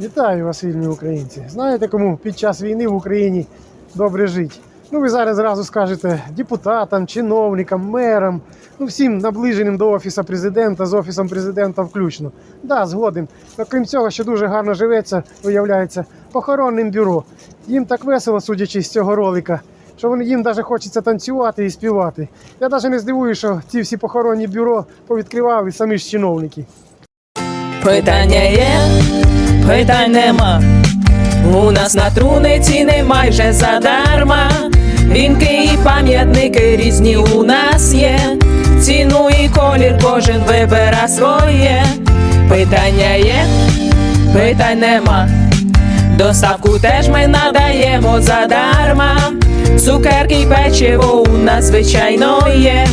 Вітаю вас, вільні українці. Знаєте, кому під час війни в Україні добре жити? Ну, ви зараз зразу скажете депутатам, чиновникам, мерам, ну всім наближеним до офісу президента, з офісом президента включно. Да, згоден. Но крім цього, що дуже гарно живеться, виявляється, похоронним бюро. Їм так весело, судячи з цього ролика, що вони їм навіть хочеться танцювати і співати. Я навіть не здивую, що ці всі похоронні бюро повідкривали самі ж чиновники. Питання є, питань нема. У нас на труниці не майже задарма. Вінки і пам'ятники різні у нас є. Ціну і колір кожен вибира своє. Питання є, питань нема. Доставку теж ми надаємо задарма. Цукерки й печиво у нас звичайно є.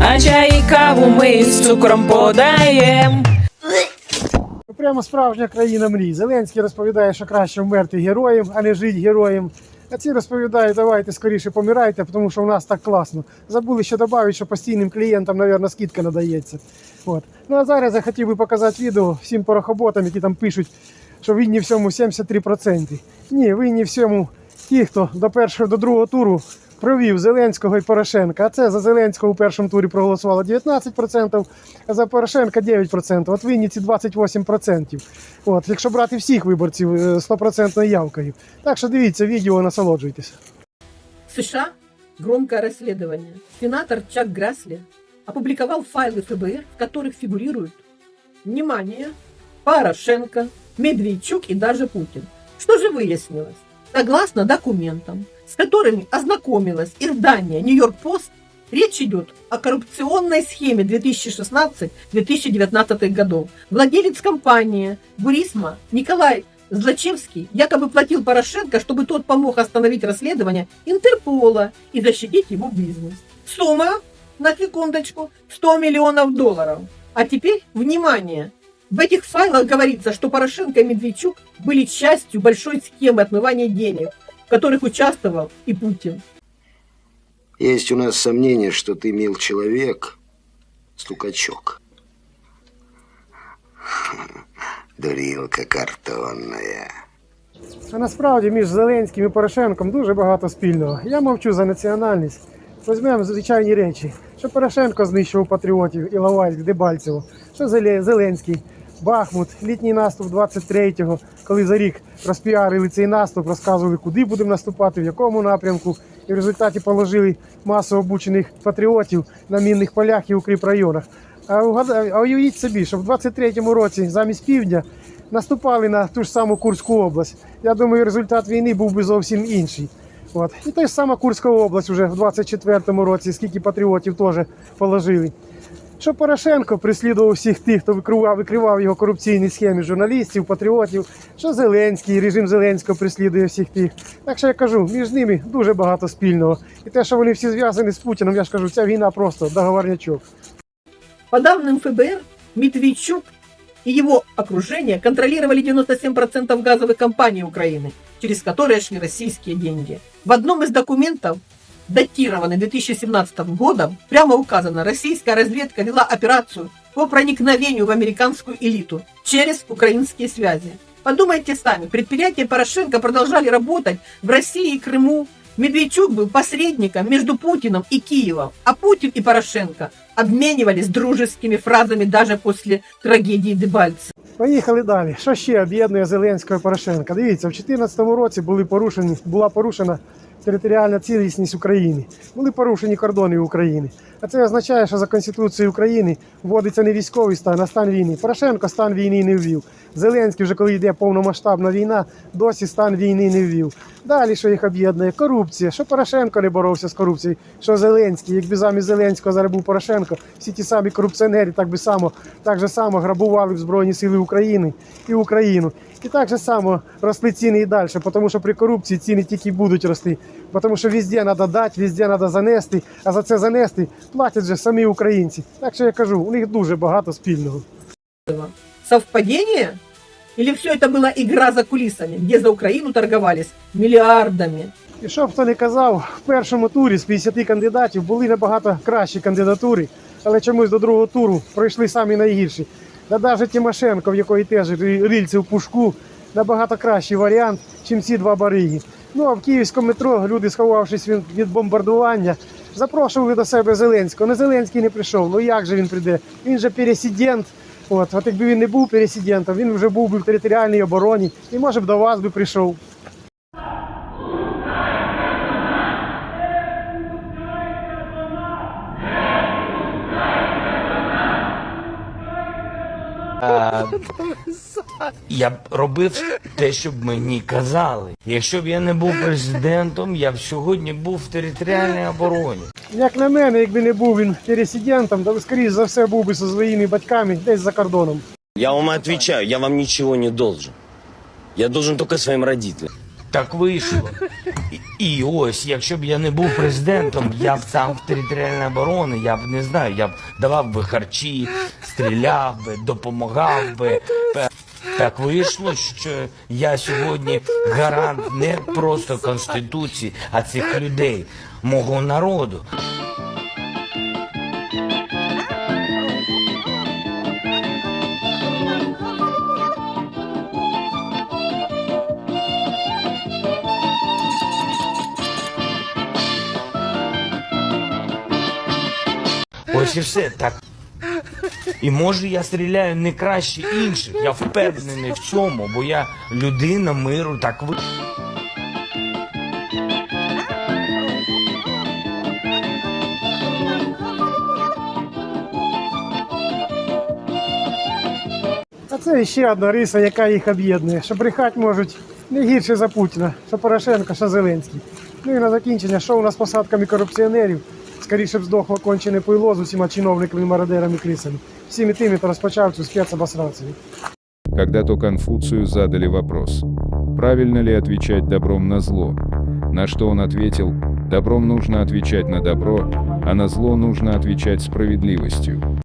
А чай і каву ми з цукром подаємо. Прямо справжня країна мрій. Зеленський розповідає, що краще вмерти героєм, а не жити героєм. А ці розповідають, давайте скоріше помирайте, тому що у нас так класно. Забули ще додати, що постійним клієнтам, мабуть, скидка надається. От. Ну а зараз я хотів би показати відео всім порохоботам, які там пишуть, що винні всьому 73%. Ні, винні всьому ті, хто до першого до другого туру провів Зеленського і Порошенка. А це за Зеленського у першому турі проголосувало 19%, а за Порошенка 9%. От винні ці 28%. От, якщо брати всіх виборців е, 100% явкою. Так що дивіться відео, насолоджуйтесь. США громкое расследование. Сенатор Чак Грасли опубликовал файлы ФБР, в которых фигурируют, внимание, Порошенко, Медведчук и даже Путин. Что же выяснилось? Согласно документам, с которыми ознакомилась издание Нью-Йорк Пост, речь идет о коррупционной схеме 2016-2019 годов. Владелец компании Бурисма Николай Злачевский якобы платил Порошенко, чтобы тот помог остановить расследование Интерпола и защитить его бизнес. Сумма, на секундочку, 100 миллионов долларов. А теперь, внимание, в этих файлах говорится, что Порошенко и Медведчук были частью большой схемы отмывания денег, в которых участвовал и Путин. Есть у нас сомнение, что ты, мил человек, стукачок. Дурилка картонная. А насправді між Зеленським і Порошенком дуже багато спільного. Я мовчу за національність. Візьмемо звичайні речі, що Порошенко знищував патріотів Іловайськ, Дебальцево, що Зеле- Зеленський, Бахмут, літній наступ 23-го, коли за рік розпіарили цей наступ, розказували, куди будемо наступати, в якому напрямку. І в результаті положили масу обучених патріотів на мінних полях і укріпрайонах. А угада- а уявіть собі, що в 23-му році замість півдня наступали на ту ж саму Курську область. Я думаю, результат війни був би зовсім інший. От. І та ж сама Курська область вже в 24-му році, скільки патріотів теж положили Що Порошенко прислідував всіх тих, хто викривав, викривав його корупційні схеми журналістів, патріотів, що Зеленський, режим Зеленського прислідує всіх тих. Так що я кажу, між ними дуже багато спільного. І те, що вони всі зв'язані з Путіним, я ж кажу, ця війна просто договорнячок. По данным ФБР, Медведчук и его окружение контролировали 97% газовых компаний Украины, через которые шли российские деньги. В одном из документов, датированный 2017 годом, прямо указано, российская разведка вела операцию по проникновению в американскую элиту через украинские связи. Подумайте сами, предприятия Порошенко продолжали работать в России и Крыму. Медведчук был посредником между Путиным и Киевом, а Путин и Порошенко обменивались дружескими фразами даже после трагедии Дебальцева. Поїхали далі. Що ще об'єднує Зеленського і Порошенка? Дивіться, в 2014 році були порушені, була порушена територіальна цілісність України. Були порушені кордони України. А це означає, що за Конституцією України вводиться не військовий стан, а стан війни. Порошенко стан війни не ввів. Зеленський, вже коли йде повномасштабна війна, досі стан війни не ввів. Далі, що їх об'єднує? Корупція. Що Порошенко не боровся з корупцією, що Зеленський, якби замість Зеленського зараз Порошенко, всі ті самі корупціонери так би само, так же само грабували в Збройні Сили України і Україну. І так же само росли ціни і далі, тому що при корупції ціни тільки будуть рости. Тому що везде треба дати, везде треба занести, а за це занести платять же самі українці. Так що я кажу, у них дуже багато спільного. Совпадение? Или все это была игра за кулисами, где за Украину торговались миллиардами? І що б хто не казав, в першому турі з 50 кандидатів були набагато кращі кандидатури, але чомусь до другого туру пройшли самі найгірші. Та навіть Тимошенко, в якої теж рильці в пушку, набагато кращий варіант, ніж ці два бариги. Ну а в київському метро люди, сховавшись від, бомбардування, запрошували до себе Зеленського. Не Зеленський не прийшов. Ну як же він прийде? Він же пересидент. От, от якби він не був пересидентом, він вже був би в територіальній обороні і може б до вас би прийшов. А, я б робив те, щоб мені казали. Якщо б я не був президентом, я б сьогодні був в територіальній обороні. Як на мене, якби не був він пересидентом, то скоріш за все був би зі своїми батьками десь за кордоном. Я вам отвечаю, я вам ничего не должен. Я должен только своим родителям. Так вийшло. І, ось, якщо б я не був президентом, я б там в територіальній оборони, я б не знаю, я б давав би харчі, стріляв би, допомагав би. Так вийшло, що я сьогодні гарант не просто конституції, а цих людей, мого народу. Ось все так. І може я стріляю не краще інших. Я впевнений в цьому, бо я людина миру, так ви. А це ще одна риса, яка їх об'єднує, що брехати можуть не гірше за Путіна, що Порошенко, що Зеленський. Ну і на закінчення, що у нас з посадками корупціонерів, скоріше б здохло кончене пойло з усіма чиновниками, мародерами, крисами. Всіми тими, хто розпочав цю спецобосрацію. Когда-то Конфуцию задали вопрос, правильно ли отвечать добром на зло, на что он ответил, добром нужно отвечать на добро, а на зло нужно отвечать справедливостью.